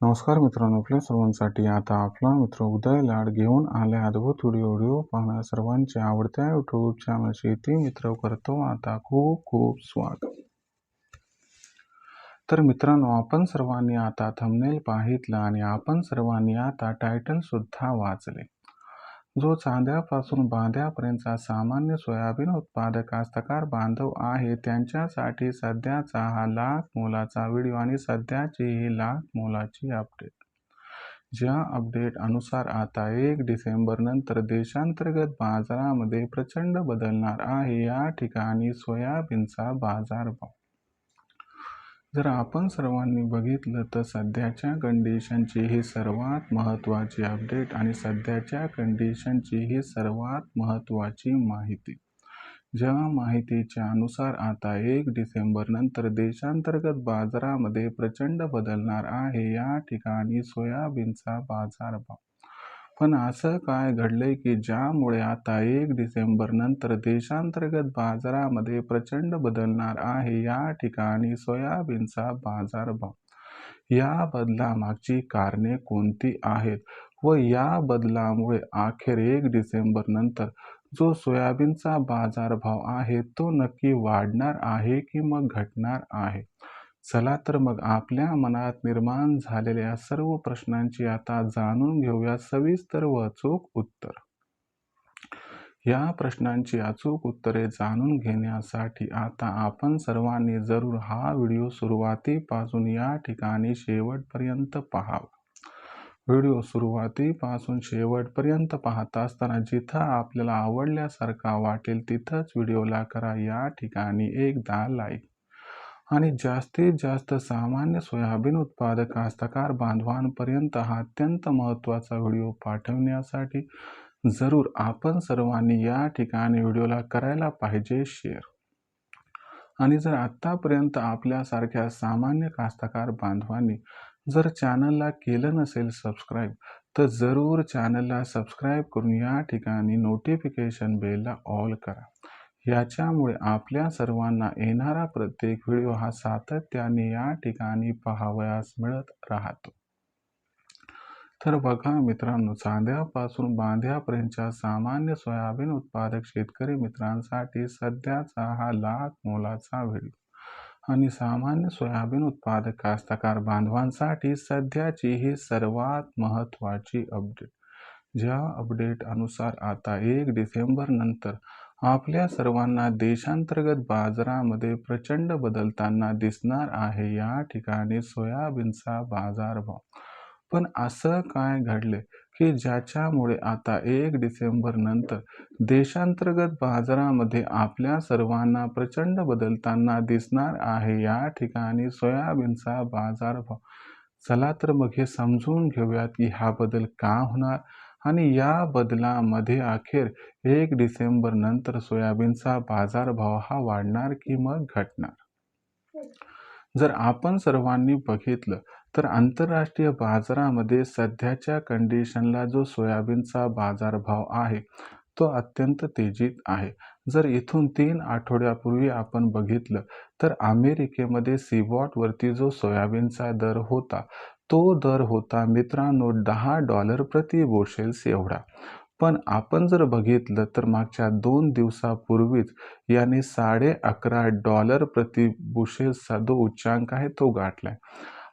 नमस्कार मित्रांनो आपल्या सर्वांसाठी आता आपला मित्र उदय लाड घेऊन आले अद्भुत व्हिडिओ व्हिडिओ पाहणार सर्वांच्या आवडत्या युट्यूब चॅनलची ती मित्र करतो आता खूप खूप स्वागत. तर मित्रांनो आपण सर्वांनी आता थंबनेल पाहितलं आणि आपण सर्वांनी आता टायटल सुद्धा वाचले. जो चांद्यापासून बांध्यापर्यंतचा सामान्य सोयाबीन उत्पादक कास्तकार बांधव आहे त्यांच्यासाठी सध्याचा हा लाख मोलाचा व्हिडिओ आणि सध्याची ही लाख मोलाची अपडेट ज्या अपडेट अनुसार आता एक डिसेंबर नंतर देशांतर्गत बाजारामध्ये प्रचंड बदलणार आहे या ठिकाणी सोयाबीनचा बाजारभाव जर आपण सर्वांनी बघितलं तर सध्याच्या कंडिशनची ही सर्वात महत्त्वाची अपडेट आणि सध्याच्या कंडिशनची ही सर्वात महत्त्वाची माहिती. ज्या माहितीच्या अनुसार आता एक डिसेंबर नंतर देशांतर्गत बाजारामध्ये प्रचंड बदलणार आहे. या ठिकाणी सोयाबीनचा बाजारभाव पण असं काय घडलंय की ज्यामुळे आता एक डिसेंबर नंतर देशांतर्गत बाजारामध्ये प्रचंड बदलणार आहे या ठिकाणी सोयाबीनचा बाजारभाव या बदलामागची कारणे कोणती आहेत व या बदलामुळे अखेर एक डिसेंबर नंतर जो सोयाबीनचा बाजारभाव आहे तो नक्की वाढणार आहे की मग घटणार आहे? चला तर मग आपल्या मनात निर्माण झालेल्या सर्व प्रश्नांची आता जाणून घेऊया सविस्तर व अचूक उत्तर. या प्रश्नांची अचूक उत्तरे जाणून घेण्यासाठी आता आपण सर्वांनी जरूर हा व्हिडिओ सुरुवातीपासून या ठिकाणी शेवटपर्यंत पहावा. व्हिडिओ सुरुवातीपासून शेवटपर्यंत पाहत असताना जिथं आपल्याला आवडल्यासारखा वाटेल तिथंच व्हिडिओला करा. या ठिकाणी एकदा लाईक आणि जास्तीत जास्त सामान्य सोयाबीन उत्पादक कास्तकार बांधवांपर्यंत हा अत्यंत महत्त्वाचा व्हिडिओ पाठवण्यासाठी जरूर आपण सर्वांनी या ठिकाणी व्हिडिओला करायला पाहिजे शेअर आणि जर आत्तापर्यंत आपल्यासारख्या सामान्य कास्तकार बांधवांनी जर चॅनलला केलं नसेल सबस्क्राईब तर जरूर चॅनलला सबस्क्राईब करून या ठिकाणी नोटिफिकेशन बेलला ऑल करा. याच्यामुळे आपल्या सर्वांना येणारा प्रत्येक व्हिडिओ हा सातत्याने या ठिकाणी पाहावयास मिळत राहतो. तर बघा मित्रांनो चांद्यापासून बांध्यापर्यंतच्या सामान्य सोयाबीन उत्पादक शेतकरी मित्रांसाठी सध्याचा हा लाख मोलाचा व्हिडिओ. आणि सामान्य सोयाबीन उत्पादक कास्तकार बांधवांसाठी सध्याची ही सर्वात महत्त्वाची अपडेट. ज्या अपडेट अनुसार आता एक डिसेंबर नंतर आपल्या सर्वांना देशांतर्गत बाजारामध्ये प्रचंड बदलताना दिसणार आहे या ठिकाणी सोयाबीनचा बाजारभाव. पण असं काय घडले की ज्याच्यामुळे आता एक डिसेंबर नंतर देशांतर्गत बाजारामध्ये आपल्या सर्वांना प्रचंड बदलताना दिसणार आहे या ठिकाणी सोयाबीनचा बाजारभाव? चला तर मग हे समजून घेऊयात की हा बदल का होणार? आणि या बदलामध्ये अखेर एक डिसेंबर नंतर सोयाबीनचा बाजारभाव हा वाढणार की मग घटणार? जर आपण सर्वांनी बघितलं तर आंतरराष्ट्रीय बाजारामध्ये सध्याच्या कंडिशनला जो सोयाबीनचा बाजारभाव आहे तो अत्यंत तेजीत आहे. जर इथून तीन आठवड्यापूर्वी आपण बघितलं तर अमेरिकेमध्ये सीबॉटवरती जो सोयाबीनचा दर होता तो दर होता मित्रांनो दहा डॉलर प्रति बोशेल्स एवढा. पण आपण जर बघितलं तर मागच्या दोन दिवसापूर्वीच याने साडे अकरा डॉलर प्रति बुशेल्सचा जो उच्चांक आहे तो गाठला आहे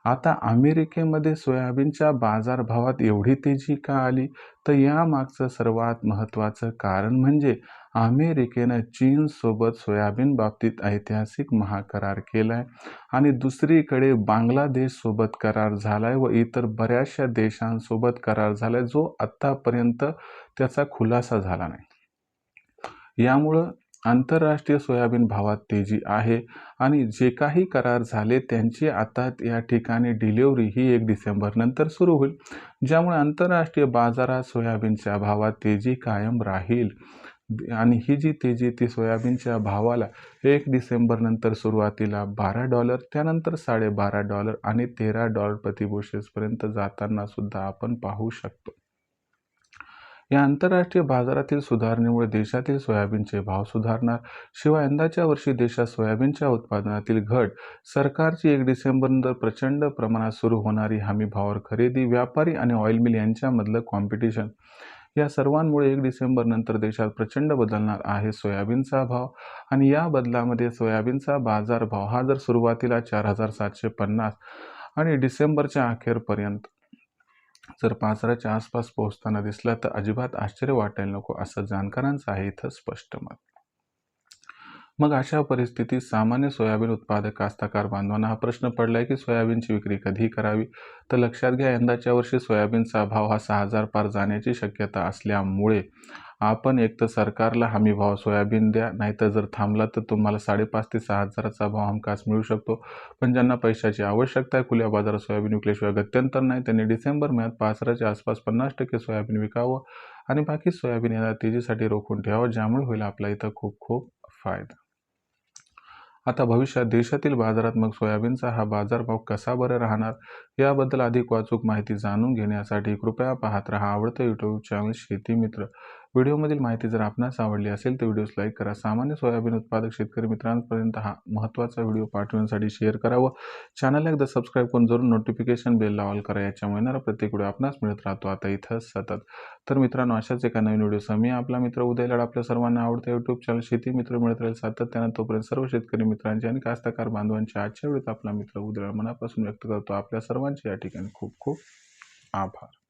आता अमेरिकेमध्ये सोयाबीनच्या बाजारभावात एवढी तेजी का आली? तर यामागचं सर्वात महत्त्वाचं कारण म्हणजे अमेरिकेनं चीनसोबत सोयाबीन बाबतीत ऐतिहासिक महाकरार केला आहे आणि दुसरीकडे बांगलादेशसोबत करार झाला आहे व इतर बऱ्याचशा देशांसोबत करार झाला आहे जो आत्तापर्यंत त्याचा खुलासा झाला नाही. यामुळं आंतरराष्ट्रीय सोयाबीन भावात तेजी आहे आणि जे काही करार झाले त्यांची आता या ठिकाणी डिलिव्हरी ही एक डिसेंबरनंतर सुरू होईल ज्यामुळे आंतरराष्ट्रीय बाजारात सोयाबीनच्या भावात तेजी कायम राहील. आणि ही जी तेजी ती सोयाबीनच्या भावाला एक डिसेंबरनंतर सुरुवातीला बारा डॉलर त्यानंतर साडेबारा डॉलर आणि तेरा डॉलर प्रतिबोशेसपर्यंत जाताना सुद्धा आपण पाहू शकतो. या आंतरराष्ट्रीय बाजारातील सुधारणेमुळे देशातील सोयाबीनचे भाव सुधारणार. शिवाय यंदाच्या वर्षी देशात सोयाबीनच्या उत्पादनातील घट सरकारची एक डिसेंबरनंतर प्रचंड प्रमाणात सुरू होणारी हमी भावावर खरेदी व्यापारी आणि ऑइल मिल यांच्यामधलं कॉम्पिटिशन या सर्वांमुळे एक डिसेंबर नंतर देशात प्रचंड बदलणार आहे सोयाबीनचा भाव. आणि या बदलामध्ये सोयाबीनचा बाजारभाव हा जर सुरुवातीला चार हजार सातशे पन्नास आणि डिसेंबरच्या अखेरपर्यंत जर पाचराच्या आसपास पोहोचताना दिसला तर अजिबात आश्चर्य वाटायला नको असं जाणकारांचं आहे इथं स्पष्ट मत. मग अशा परिस्थितीत सामान्य सोयाबीन उत्पादक कास्तकार बांधवांना हा प्रश्न पडलाय की सोयाबीनची विक्री कधी करावी? तर लक्षात घ्या यंदाच्या वर्षी सोयाबीनचा भाव हा सहा हजार पार जाण्याची शक्यता असल्यामुळे आपण एक तर सरकारला हमी भाव सोयाबीन द्या नाहीतर जर थांबला तर तुम्हाला साडेपाच ते सहा हजाराचा भाव हमखास मिळू शकतो. पण ज्यांना पैशाची आवश्यकता आहे खुल्या बाजारात सोयाबीन विकल्याशिवाय गत्यंतर नाही. त्यांनी डिसेंबर महिन्यात पाच हजाराच्या आसपास पन्नास टक्के सोयाबीन विकावं आणि बाकी सोयाबीन याला तेजीसाठी रोखून ठेवावं ज्यामुळे होईल आपला इथं खूप खूप फायदा. आता भविष्यात देशातील बाजारात मग सोयाबीनचा हा बाजारभाव कसा बरं राहणार याबद्दल अधिक वाचूक माहिती जाणून घेण्यासाठी कृपया पाहत रहा आवडतं यूट्यूब चॅनल शेती मित्र. व्हिडिओमधील माहिती जर आपणास आवडली असेल तर व्हिडिओस लाईक करा. सामान्य सोयाबीन उत्पादक शेतकरी मित्रांपर्यंत हा महत्त्वाचा व्हिडिओ पाठवण्यासाठी शेअर करा व चॅनलला एकदा सबस्क्राईब करून जरूर नोटिफिकेशन बेल ऑल करा. याच्यामुळे येणारा प्रत्येक व्हिडिओ आपणास मिळत राहतो. आता इथं सतत. तर मित्रांनो अशाच एका नवीन व्हिडिओ मी आपला मित्र उदय लाड आपल्या सर्वांना आवडतं यूट्यूब चॅनल शेती मित्र मिळत राहील. सातत्यानं तोपर्यंत सर्व शेतकरी मित्रांचे आणि कास्तकार बांधवांच्या आजच्या वेळेत आपला मित्र उदय मनापासून व्यक्त करतो. आपल्या सर्वांचे या ठिकाणी खूप खूप आभार.